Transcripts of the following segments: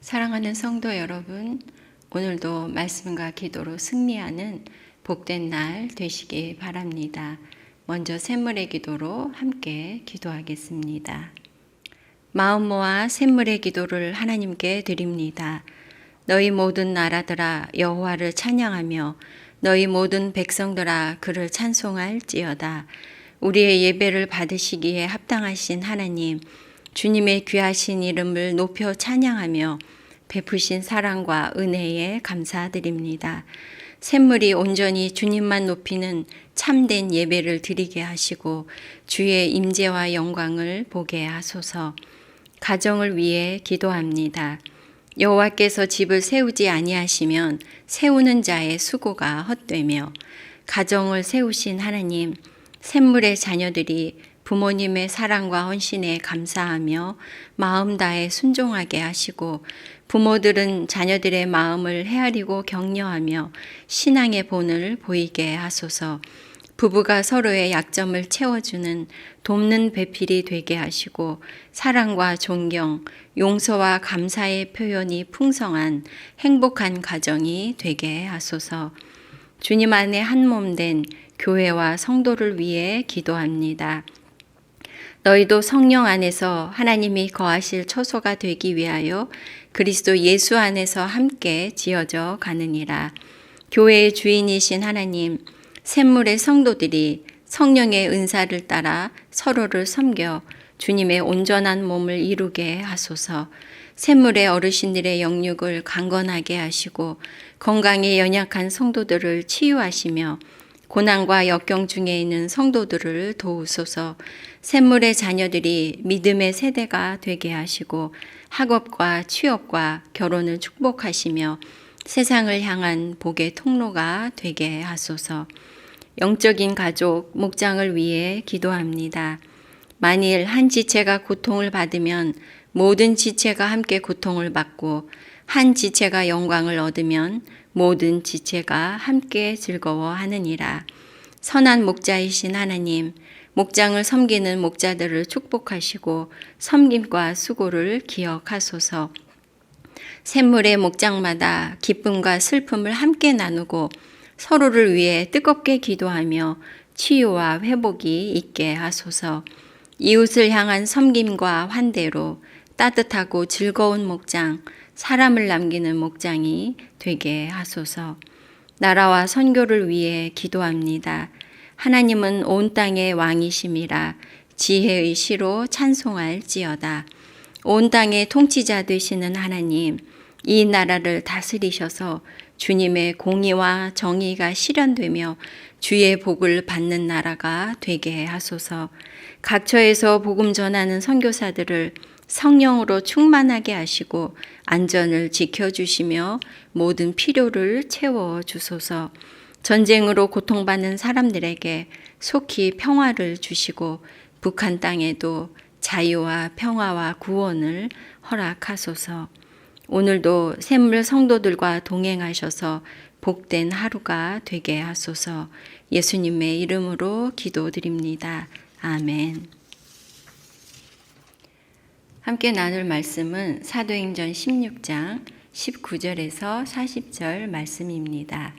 사랑하는 성도 여러분, 오늘도 말씀과 기도로 승리하는 복된 날 되시기 바랍니다. 먼저 샘물의 기도로 함께 기도하겠습니다. 마음 모아 샘물의 기도를 하나님께 드립니다. 너희 모든 나라들아 여호와를 찬양하며 너희 모든 백성들아 그를 찬송할지어다. 우리의 예배를 받으시기에 합당하신 하나님, 주님의 귀하신 이름을 높여 찬양하며 베푸신 사랑과 은혜에 감사드립니다. 샘물이 온전히 주님만 높이는 참된 예배를 드리게 하시고 주의 임재와 영광을 보게 하소서. 가정을 위해 기도합니다. 여호와께서 집을 세우지 아니하시면 세우는 자의 수고가 헛되며 가정을 세우신 하나님 샘물의 자녀들이 부모님의 사랑과 헌신에 감사하며 마음 다해 순종하게 하시고 부모들은 자녀들의 마음을 헤아리고 격려하며 신앙의 본을 보이게 하소서. 부부가 서로의 약점을 채워주는 돕는 배필이 되게 하시고 사랑과 존경, 용서와 감사의 표현이 풍성한 행복한 가정이 되게 하소서. 주님 안에 한 몸 된 교회와 성도를 위해 기도합니다. 너희도 성령 안에서 하나님이 거하실 처소가 되기 위하여 그리스도 예수 안에서 함께 지어져 가느니라. 교회의 주인이신 하나님, 샘물의 성도들이 성령의 은사를 따라 서로를 섬겨 주님의 온전한 몸을 이루게 하소서. 샘물의 어르신들의 영육을 강건하게 하시고 건강에 연약한 성도들을 치유하시며 고난과 역경 중에 있는 성도들을 도우소서. 샘물의 자녀들이 믿음의 세대가 되게 하시고 학업과 취업과 결혼을 축복하시며 세상을 향한 복의 통로가 되게 하소서. 영적인 가족, 목장을 위해 기도합니다. 만일 한 지체가 고통을 받으면 모든 지체가 함께 고통을 받고 한 지체가 영광을 얻으면 모든 지체가 함께 즐거워하느니라. 선한 목자이신 하나님, 목장을 섬기는 목자들을 축복하시고 섬김과 수고를 기억하소서. 샘물의 목장마다 기쁨과 슬픔을 함께 나누고 서로를 위해 뜨겁게 기도하며 치유와 회복이 있게 하소서. 이웃을 향한 섬김과 환대로 따뜻하고 즐거운 목장, 사람을 남기는 목장이 되게 하소서. 나라와 선교를 위해 기도합니다. 하나님은 온 땅의 왕이심이라 지혜의 시로 찬송할지어다. 온 땅의 통치자 되시는 하나님, 이 나라를 다스리셔서 주님의 공의와 정의가 실현되며 주의 복을 받는 나라가 되게 하소서. 각처에서 복음 전하는 선교사들을 성령으로 충만하게 하시고 안전을 지켜주시며 모든 필요를 채워 주소서. 전쟁으로 고통받는 사람들에게 속히 평화를 주시고 북한 땅에도 자유와 평화와 구원을 허락하소서. 오늘도 샘물 성도들과 동행하셔서 복된 하루가 되게 하소서. 예수님의 이름으로 기도드립니다. 아멘. 함께 나눌 말씀은 사도행전 16장 19절에서 40절 말씀입니다.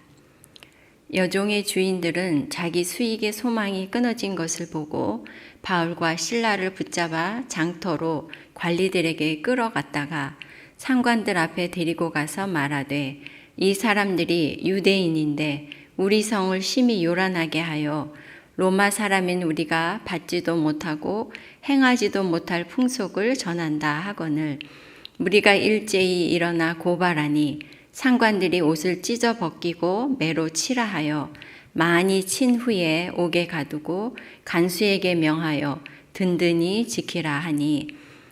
여종의 주인들은 자기 수익의 소망이 끊어진 것을 보고 바울과 신라를 붙잡아 장터로 관리들에게 끌어갔다가 상관들 앞에 데리고 가서 말하되 이 사람들이 유대인인데 우리 성을 심히 요란하게 하여 로마 사람인 우리가 받지도 못하고 행하지도 못할 풍속을 전한다 하거늘. 우리가 일제히 일어나 고발하니 상관들이 옷을 찢어 벗기고 매로 치라 하여 많이 친 후에 옥에 가두고 간수에게 명하여 든든히 지키라 하니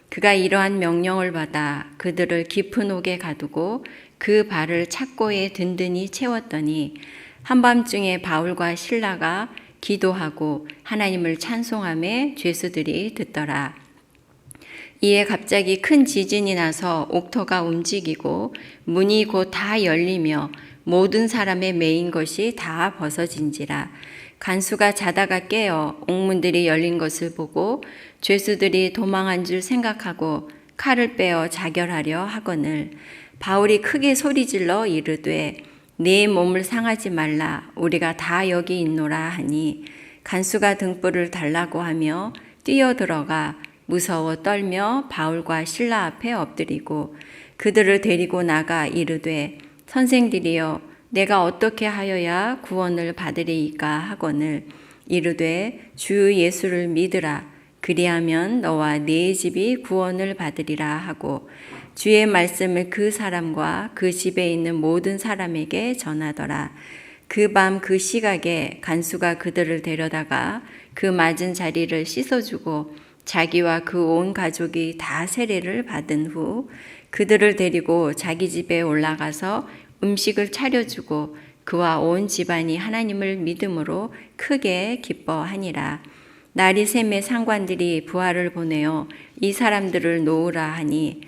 그가 이러한 명령을 받아 그들을 깊은 옥에 가두고 그 발을 착고에 든든히 채웠더니 한밤중에 바울과 신라가 기도하고 하나님을 찬송함에 죄수들이 듣더라. 이에 갑자기 큰 지진이 나서 옥터가 움직이고 문이 곧 다 열리며 모든 사람의 메인 것이 다 벗어진지라. 간수가 자다가 깨어 옥문들이 열린 것을 보고 죄수들이 도망한 줄 생각하고 칼을 빼어 자결하려 하거늘 바울이 크게 소리질러 이르되 내 몸을 상하지 말라. 우리가 다 여기 있노라 하니 간수가 등불을 달라고 하며 뛰어 들어가 무서워 떨며 바울과 신라 앞에 엎드리고 그들을 데리고 나가 이르되 선생들이여 내가 어떻게 하여야 구원을 받으리이까 하거늘 이르되 주 예수를 믿으라. 그리하면 너와 네 집이 구원을 받으리라 하고 주의 말씀을 그 사람과 그 집에 있는 모든 사람에게 전하더라. 그 밤 그 시각에 간수가 그들을 데려다가 그 맞은 자리를 씻어주고 자기와 그 온 가족이 다 세례를 받은 후 그들을 데리고 자기 집에 올라가서 음식을 차려주고 그와 온 집안이 하나님을 믿음으로 크게 기뻐하니라. 날이 샘의 상관들이 부하를 보내어 이 사람들을 놓으라 하니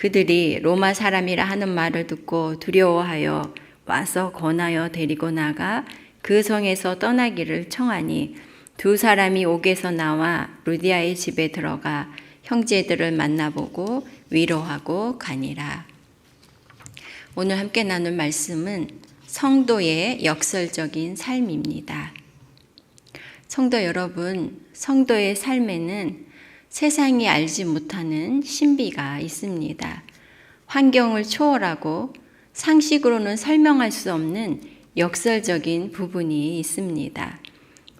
그들이 로마 사람이라 하는 말을 듣고 두려워하여 와서 권하여 데리고 나가 그 성에서 떠나기를 청하니 두 사람이 옥에서 나와 루디아의 집에 들어가 형제들을 만나보고 위로하고 가니라. 오늘 함께 나눌 말씀은 성도의 역설적인 삶입니다. 성도 여러분, 성도의 삶에는 세상이 알지 못하는 신비가 있습니다. 환경을 초월하고 상식으로는 설명할 수 없는 역설적인 부분이 있습니다.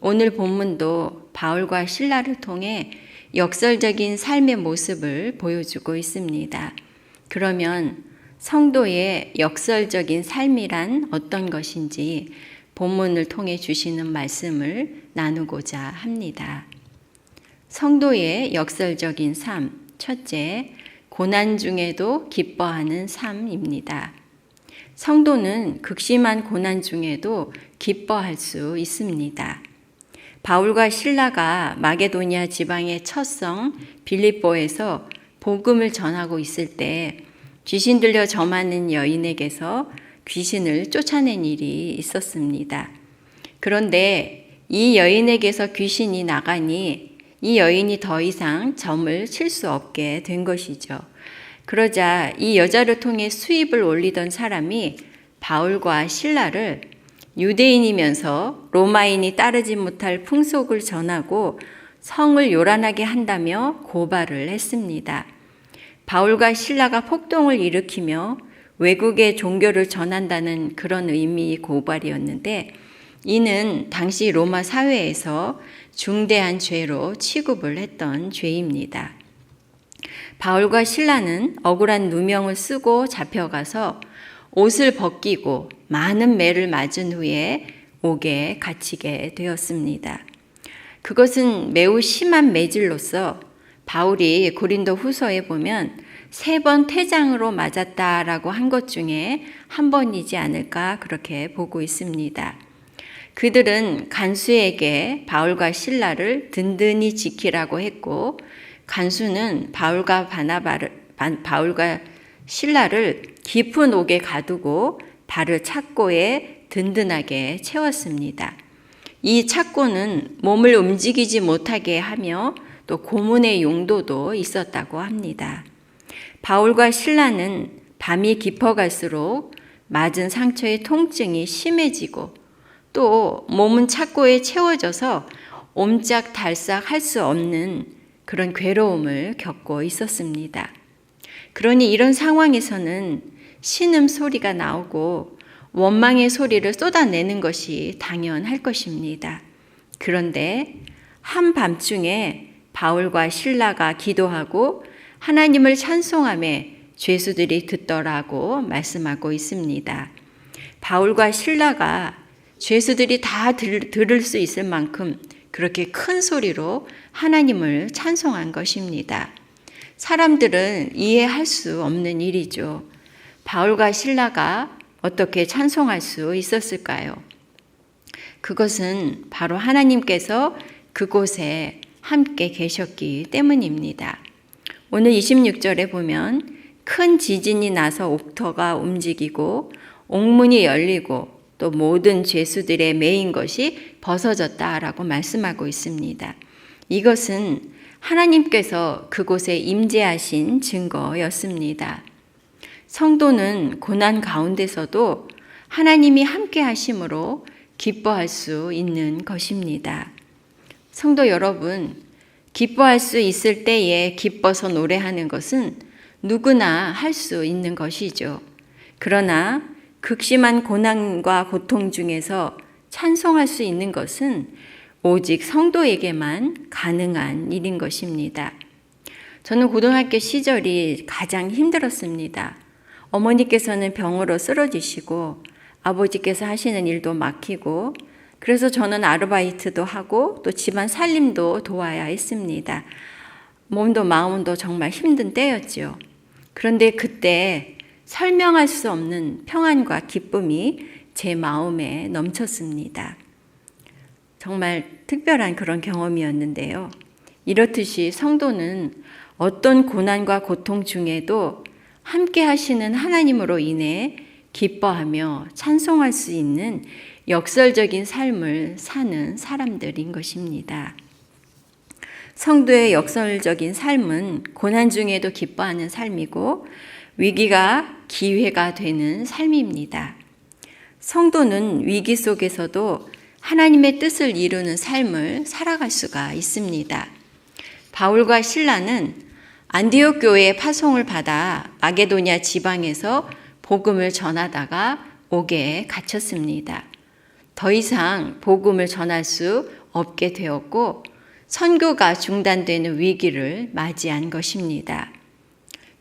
오늘 본문도 바울과 신라를 통해 역설적인 삶의 모습을 보여주고 있습니다. 그러면 성도의 역설적인 삶이란 어떤 것인지 본문을 통해 주시는 말씀을 나누고자 합니다. 성도의 역설적인 삶, 첫째, 고난 중에도 기뻐하는 삶입니다. 성도는 극심한 고난 중에도 기뻐할 수 있습니다. 바울과 신라가 마게도니아 지방의 첫성 빌립보에서 복음을 전하고 있을 때 귀신 들려 점하는 여인에게서 귀신을 쫓아낸 일이 있었습니다. 그런데 이 여인에게서 귀신이 나가니 이 여인이 더 이상 점을 칠 수 없게 된 것이죠. 그러자 이 여자를 통해 수입을 올리던 사람이 바울과 신라를 유대인이면서 로마인이 따르지 못할 풍속을 전하고 성을 요란하게 한다며 고발을 했습니다. 바울과 신라가 폭동을 일으키며 외국의 종교를 전한다는 그런 의미의 고발이었는데 이는 당시 로마 사회에서 중대한 죄로 취급을 했던 죄입니다. 바울과 신라는 억울한 누명을 쓰고 잡혀가서 옷을 벗기고 많은 매를 맞은 후에 옥에 갇히게 되었습니다. 그것은 매우 심한 매질로서 바울이 고린도 후서에 보면 세 번 퇴장으로 맞았다라고 한 것 중에 한 번이지 않을까 그렇게 보고 있습니다. 그들은 간수에게 바울과 신라를 든든히 지키라고 했고 간수는 바울과 바나바를 바울과 신라를 깊은 옥에 가두고 발을 착고에 든든하게 채웠습니다. 이 착고는 몸을 움직이지 못하게 하며 또 고문의 용도도 있었다고 합니다. 바울과 신라는 밤이 깊어갈수록 맞은 상처의 통증이 심해지고 또 몸은 착고에 채워져서 옴짝달싹 할 수 없는 그런 괴로움을 겪고 있었습니다. 그러니 이런 상황에서는 신음 소리가 나오고 원망의 소리를 쏟아내는 것이 당연할 것입니다. 그런데 한밤중에 바울과 신라가 기도하고 하나님을 찬송함에 죄수들이 듣더라고 말씀하고 있습니다. 바울과 신라가 죄수들이 다 들, 들을 수 있을 만큼 그렇게 큰 소리로 하나님을 찬송한 것입니다. 사람들은 이해할 수 없는 일이죠. 바울과 신라가 어떻게 찬송할 수 있었을까요? 그것은 바로 하나님께서 그곳에 함께 계셨기 때문입니다. 오늘 26절에 보면 큰 지진이 나서 옥터가 움직이고 옥문이 열리고 또 모든 죄수들의 메인 것이 벗어졌다라고 말씀하고 있습니다. 이것은 하나님께서 그곳에 임재하신 증거였습니다. 성도는 고난 가운데서도 하나님이 함께 하심으로 기뻐할 수 있는 것입니다. 성도 여러분, 기뻐할 수 있을 때에 기뻐서 노래하는 것은 누구나 할 수 있는 것이죠. 그러나 극심한 고난과 고통 중에서 찬송할 수 있는 것은 오직 성도에게만 가능한 일인 것입니다. 저는 고등학교 시절이 가장 힘들었습니다. 어머니께서는 병으로 쓰러지시고 아버지께서 하시는 일도 막히고 그래서 저는 아르바이트도 하고 또 집안 살림도 도와야 했습니다. 몸도 마음도 정말 힘든 때였죠. 그런데 그때 설명할 수 없는 평안과 기쁨이 제 마음에 넘쳤습니다. 정말 특별한 그런 경험이었는데요. 이렇듯이 성도는 어떤 고난과 고통 중에도 함께 하시는 하나님으로 인해 기뻐하며 찬송할 수 있는 역설적인 삶을 사는 사람들인 것입니다. 성도의 역설적인 삶은 고난 중에도 기뻐하는 삶이고 위기가 기회가 되는 삶입니다. 성도는 위기 속에서도 하나님의 뜻을 이루는 삶을 살아갈 수가 있습니다. 바울과 신라는 안디옥 교회의 파송을 받아 마게도냐 지방에서 복음을 전하다가 옥에 갇혔습니다. 더 이상 복음을 전할 수 없게 되었고 선교가 중단되는 위기를 맞이한 것입니다.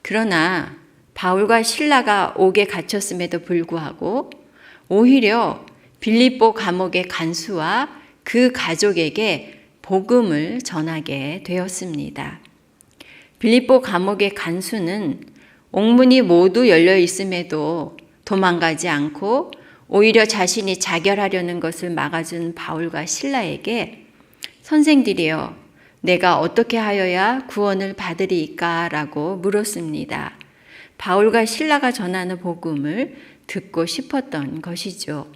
그러나 바울과 신라가 옥에 갇혔음에도 불구하고 오히려 빌립보 감옥의 간수와 그 가족에게 복음을 전하게 되었습니다. 빌립보 감옥의 간수는 옥문이 모두 열려 있음에도 도망가지 않고 오히려 자신이 자결하려는 것을 막아준 바울과 신라에게 선생들이여 내가 어떻게 하여야 구원을 받으리까? 라고 물었습니다. 바울과 신라가 전하는 복음을 듣고 싶었던 것이죠.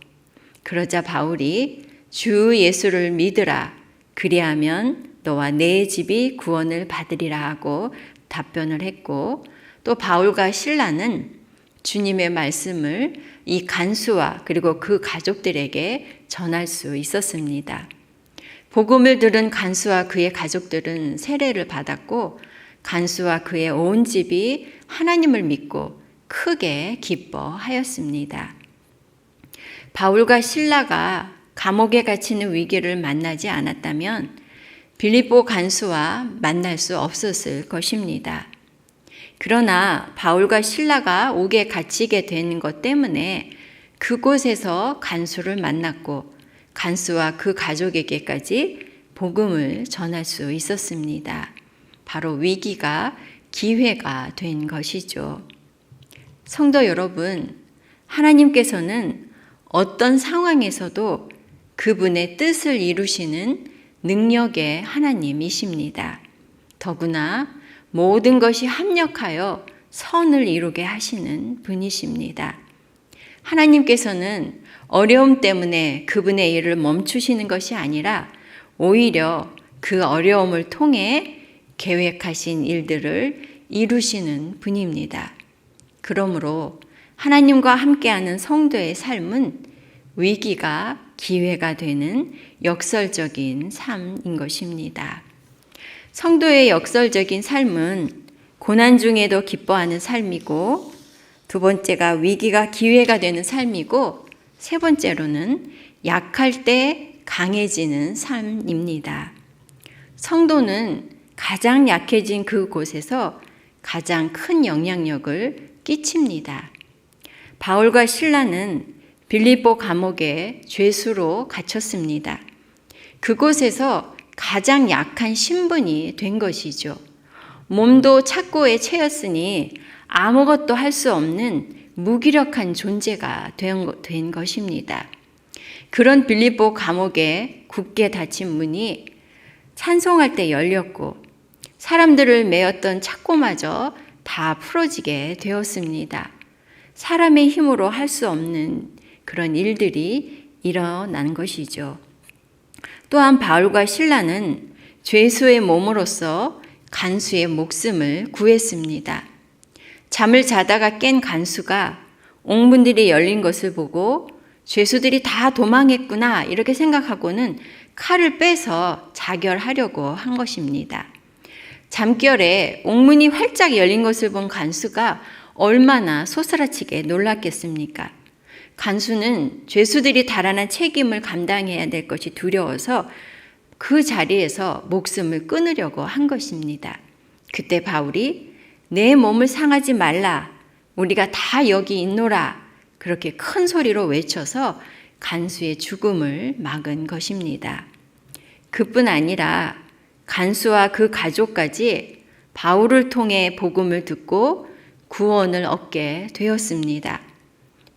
그러자 바울이 주 예수를 믿으라. 그리하면 너와 내 집이 구원을 받으리라 하고 답변을 했고 또 바울과 신라는 주님의 말씀을 이 간수와 그리고 그 가족들에게 전할 수 있었습니다. 복음을 들은 간수와 그의 가족들은 세례를 받았고 간수와 그의 온 집이 하나님을 믿고 크게 기뻐하였습니다. 바울과 신라가 감옥에 갇히는 위기를 만나지 않았다면 빌립보 간수와 만날 수 없었을 것입니다. 그러나 바울과 신라가 옥에 갇히게 된 것 때문에 그곳에서 간수를 만났고 간수와 그 가족에게까지 복음을 전할 수 있었습니다. 바로 위기가 기회가 된 것이죠. 성도 여러분, 하나님께서는 어떤 상황에서도 그분의 뜻을 이루시는 능력의 하나님이십니다. 더구나 모든 것이 합력하여 선을 이루게 하시는 분이십니다. 하나님께서는 어려움 때문에 그분의 일을 멈추시는 것이 아니라 오히려 그 어려움을 통해 계획하신 일들을 이루시는 분입니다. 그러므로 하나님과 함께하는 성도의 삶은 위기가 기회가 되는 역설적인 삶인 것입니다. 성도의 역설적인 삶은 고난 중에도 기뻐하는 삶이고 두 번째가 위기가 기회가 되는 삶이고 세 번째로는 약할 때 강해지는 삶입니다. 성도는 가장 약해진 그곳에서 가장 큰 영향력을 끼칩니다. 바울과 신라는 빌립보 감옥에 죄수로 갇혔습니다. 그곳에서 가장 약한 신분이 된 것이죠. 몸도 착고에 채였으니 아무것도 할 수 없는 무기력한 존재가 된, 된 것입니다. 그런 빌립보 감옥에 굳게 닫힌 문이 찬송할 때 열렸고 사람들을 메었던 착고마저 다 풀어지게 되었습니다. 사람의 힘으로 할 수 없는 그런 일들이 일어난 것이죠. 또한 바울과 신라는 죄수의 몸으로서 간수의 목숨을 구했습니다. 잠을 자다가 깬 간수가 옥문들이 열린 것을 보고 죄수들이 다 도망했구나 이렇게 생각하고는 칼을 빼서 자결하려고 한 것입니다. 잠결에 옥문이 활짝 열린 것을 본 간수가 얼마나 소스라치게 놀랐겠습니까? 간수는 죄수들이 달아난 책임을 감당해야 될 것이 두려워서 그 자리에서 목숨을 끊으려고 한 것입니다. 그때 바울이 내 몸을 상하지 말라. 우리가 다 여기 있노라. 그렇게 큰 소리로 외쳐서 간수의 죽음을 막은 것입니다. 그뿐 아니라 간수와 그 가족까지 바울을 통해 복음을 듣고 구원을 얻게 되었습니다.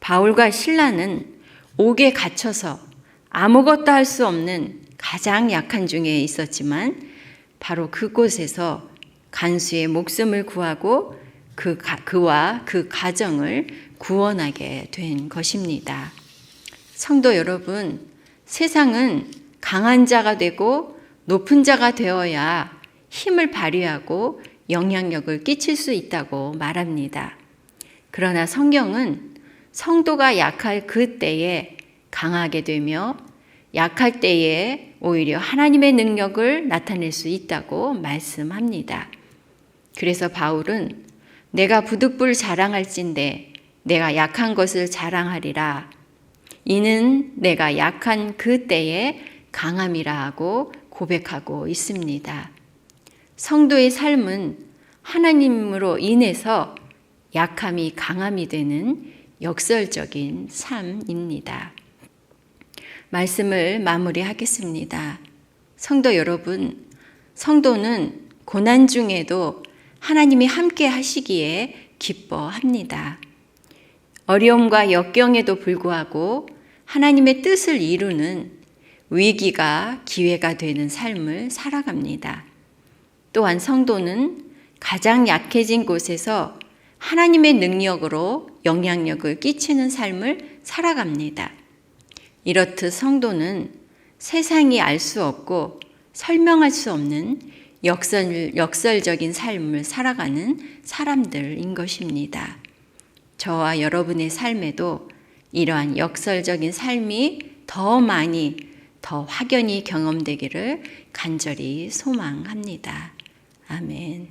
바울과 신라는 옥에 갇혀서 아무것도 할 수 없는 가장 약한 중에 있었지만 바로 그곳에서 간수의 목숨을 구하고 그 그와 그 가정을 구원하게 된 것입니다. 성도 여러분, 세상은 강한 자가 되고 높은 자가 되어야 힘을 발휘하고 영향력을 끼칠 수 있다고 말합니다. 그러나 성경은 성도가 약할 그 때에 강하게 되며 약할 때에 오히려 하나님의 능력을 나타낼 수 있다고 말씀합니다. 그래서 바울은 내가 부득불 자랑할진대 내가 약한 것을 자랑하리라. 이는 내가 약한 그 때에 강함이라 하고 고백하고 있습니다. 성도의 삶은 하나님으로 인해서 약함이 강함이 되는 역설적인 삶입니다. 말씀을 마무리하겠습니다. 성도 여러분, 성도는 고난 중에도 하나님이 함께 하시기에 기뻐합니다. 어려움과 역경에도 불구하고 하나님의 뜻을 이루는 위기가 기회가 되는 삶을 살아갑니다. 또한 성도는 가장 약해진 곳에서 하나님의 능력으로 영향력을 끼치는 삶을 살아갑니다. 이렇듯 성도는 세상이 알 수 없고 설명할 수 없는 역설, 역설적인 삶을 살아가는 사람들인 것입니다. 저와 여러분의 삶에도 이러한 역설적인 삶이 더 많이, 더 확연히 경험되기를 간절히 소망합니다. 아멘.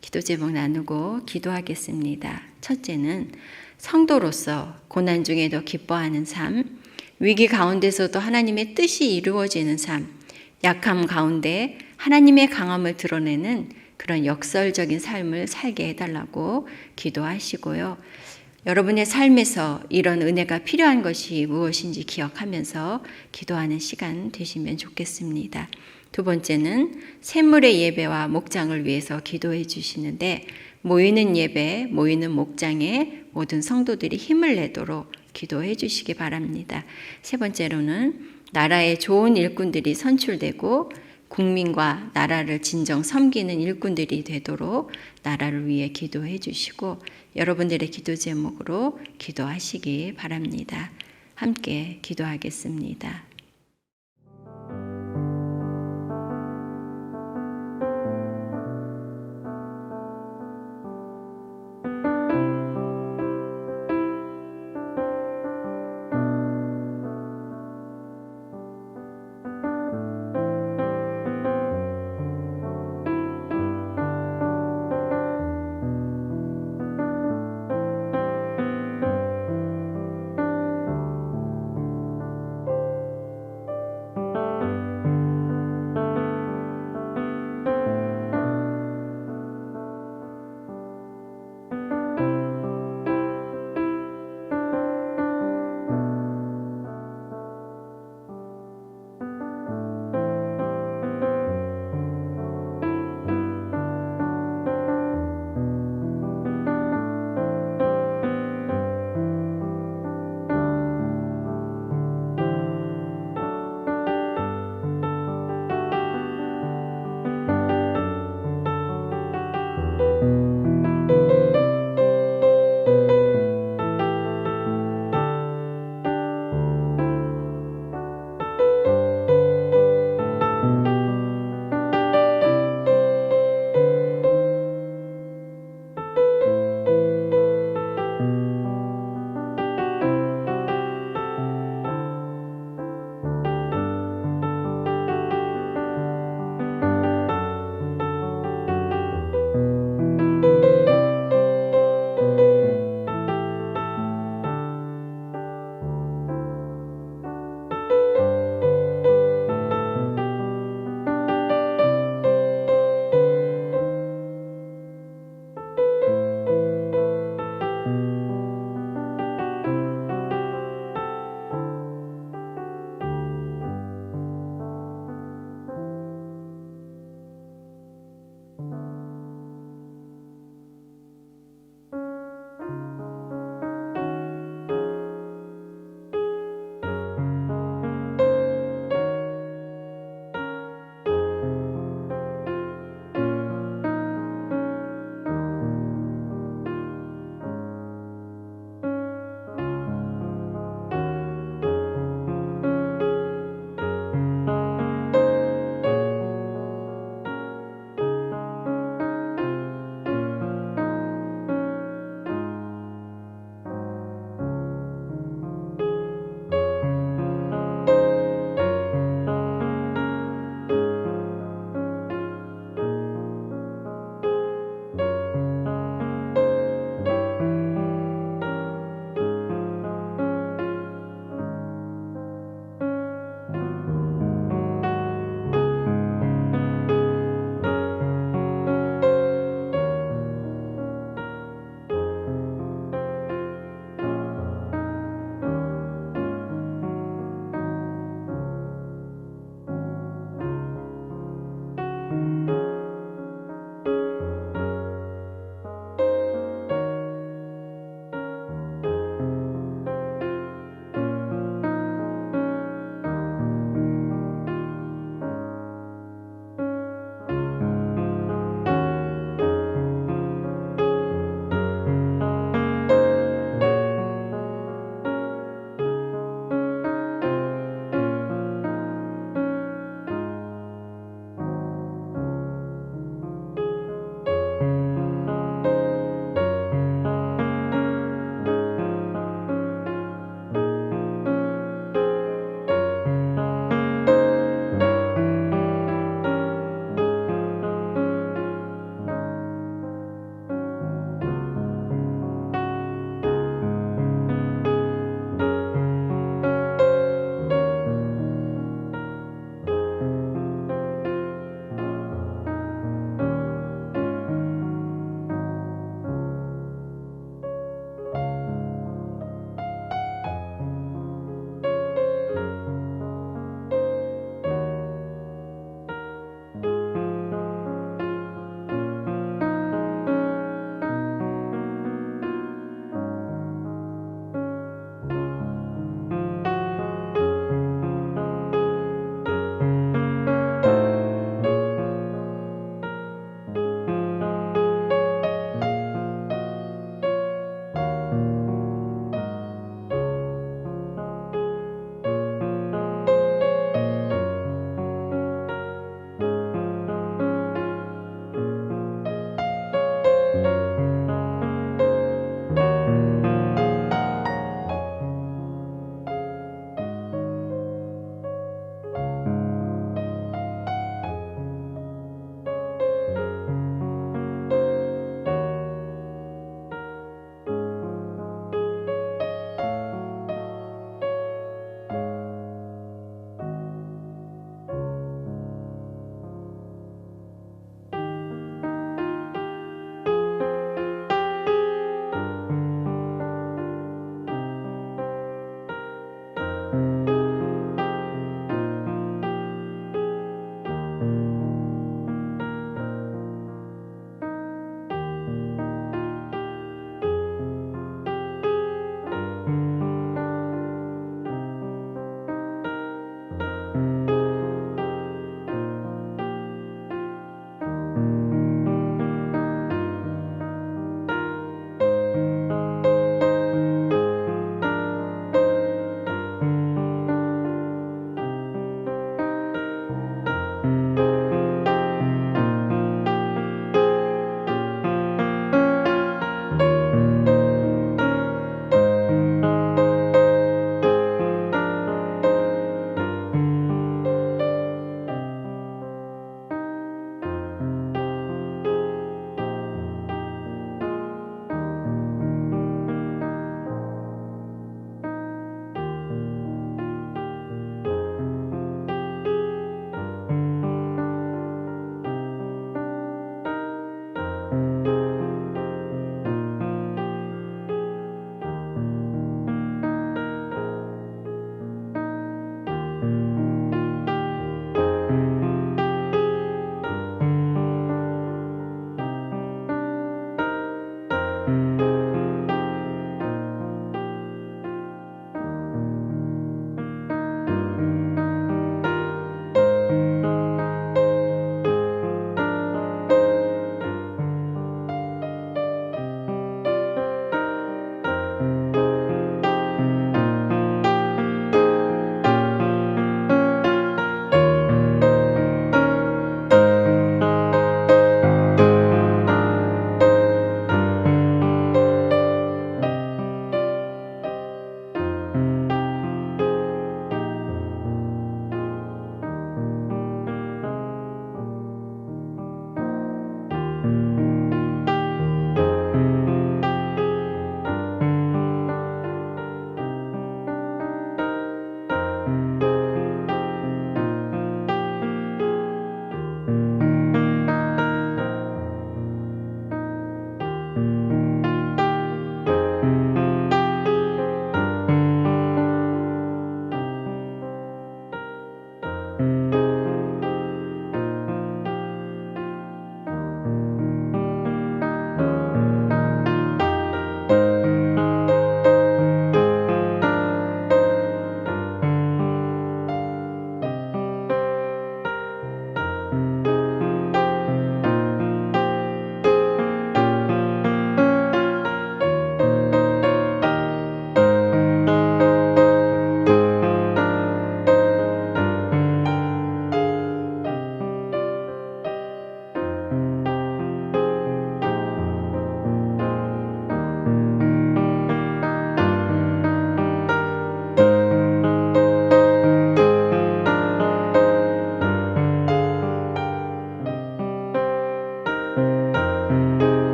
기도 제목 나누고 기도하겠습니다. 첫째는 성도로서 고난 중에도 기뻐하는 삶, 위기 가운데서도 하나님의 뜻이 이루어지는 삶, 약함 가운데 하나님의 강함을 드러내는 그런 역설적인 삶을 살게 해달라고 기도하시고요. 여러분의 삶에서 이런 은혜가 필요한 것이 무엇인지 기억하면서 기도하는 시간 되시면 좋겠습니다. 두 번째는 샘물의 예배와 목장을 위해서 기도해 주시는데 모이는 예배, 모이는 목장에 모든 성도들이 힘을 내도록 기도해 주시기 바랍니다. 세 번째로는 나라의 좋은 일꾼들이 선출되고 국민과 나라를 진정 섬기는 일꾼들이 되도록 나라를 위해 기도해 주시고 여러분들의 기도 제목으로 기도하시기 바랍니다. 함께 기도하겠습니다.